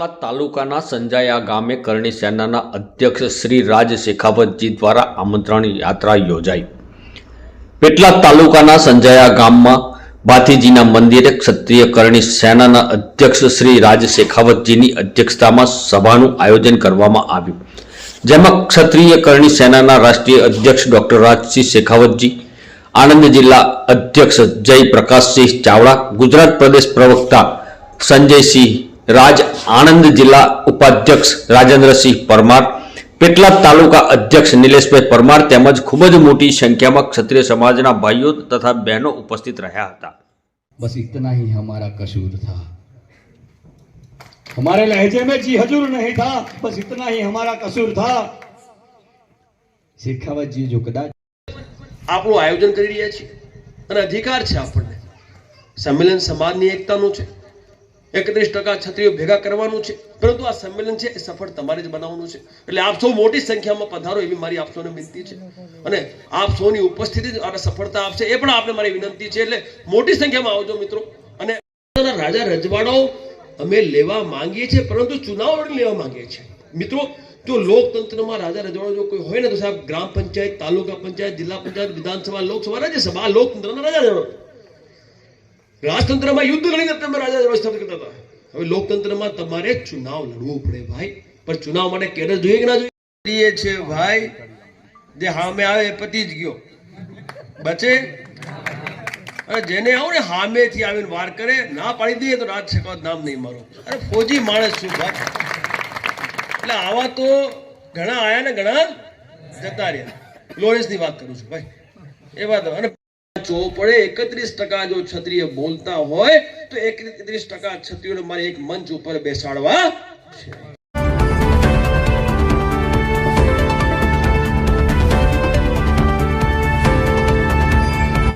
પેટલાદ તાલુકાના સંજાયા ગામે કરણી સેનાના અધ્યક્ષ શ્રી રાજ શેખાવતજી દ્વારા આમંત્રણ યાત્રા યોજાઈ. પેટલાદ તાલુકાના સંજાયા ગામમાં ભાથીજીના મંદિરે ક્ષત્રિય કરણી સેનાના અધ્યક્ષ શ્રી રાજ શેખાવતજીની અધ્યક્ષતામાં સભાનું આયોજન કરવામાં આવ્યું. જેમાં ક્ષત્રિય કરણી સેનાના રાષ્ટ્રીય અધ્યક્ષ ડોક્ટર રાજસિંહ શેખાવતજી, આણંદ જિલ્લા અધ્યક્ષ જય પ્રકાશસિંહ ચાવડા, ગુજરાત પ્રદેશ પ્રવક્તા સંજયસિંહ રાજ આણંદ જિલ્લા ઉપાધ્યક્ષ રાજેન્દ્રસિંહ પરમાર પેટલાદ તાલુકા અધ્યક્ષ નિલેશભાઈ પરમાર તેમજ ખૂબ જ મોટી સંખ્યામાં ક્ષત્રિય સમાજના ભાઈઓ તથા બહેનો ઉપસ્થિત રહ્યા હતા बस इतना ही हमारा कसूर था हमारे लहजे में जी हजूर नहीं था बस इतना ही हमारा कसूर था शेखावत जी जो कदाच આપણું આયોજન કરી રહ્યા છીએ અને અધિકાર છે આપણને સંમેલન સમાજની એકતાનું છે એકત્રીસ ટકા છત્રીઓ ભેગા કરવાનું છે. પરંતુ આ સંમેલન છે, એ સફળ તમારે જ બનાવવાનું છે. એટલે આપ સૌ મોટી સંખ્યામાં પધારો એવી મારી આપ સૌને વિનંતી છે. અને આપ સૌની ઉપસ્થિતિ આને સફળતા આપશે, એ પણ આપને મારી વિનંતી છે. એટલે મોટી સંખ્યામાં આવજો મિત્રો. અને રાજા રજવાડાઓ અમે લેવા માંગીએ છીએ, પરંતુ ચુનાવ લેવા માંગીએ છીએ. મિત્રો, જો લોકતંત્રમાં રાજા રજવાડો જો કોઈ હોય ને, તો સાહેબ ગ્રામ પંચાયત, તાલુકા પંચાયત, જિલ્લા પંચાયત, વિધાનસભા, લોકસભા, રાજ્યસભા લોકતંત્રના રાજા રજવાડો રાજતંત્રમાં યુદ્ધ લડીને તમે રાજા રજવાડો કરતા હતા. હવે લોકતંત્રમાં તમારે ચુનાવ લડવું પડે ભાઈ. પણ ચુનાવ માટે કેડર જોઈએ કે ના જોઈએ? છે ભાઈ, જે હામે આવે એ પતી જ ગયો. બચે? અરે જેને આવું ને હામેથી આવીને વાર કરે, ના પાડી દઈએ તો રાજ શેખાવત નામ નહીં મારો. અરે ફોજી માણસ છું ભાઈ. એટલે આવા તો ઘણા આયા ને ઘણા જતા રહ્યા. લોરેન્સની વાત કરું છું ભાઈ. એ વાત અને ચો પડે, એકત્રીસ ટકા જો ક્ષત્રિય બોલતા હોય, તો એકત્રીસ ટકા ક્ષત્રિયોને મારે એક મંચ ઉપર બેસાડવા છે.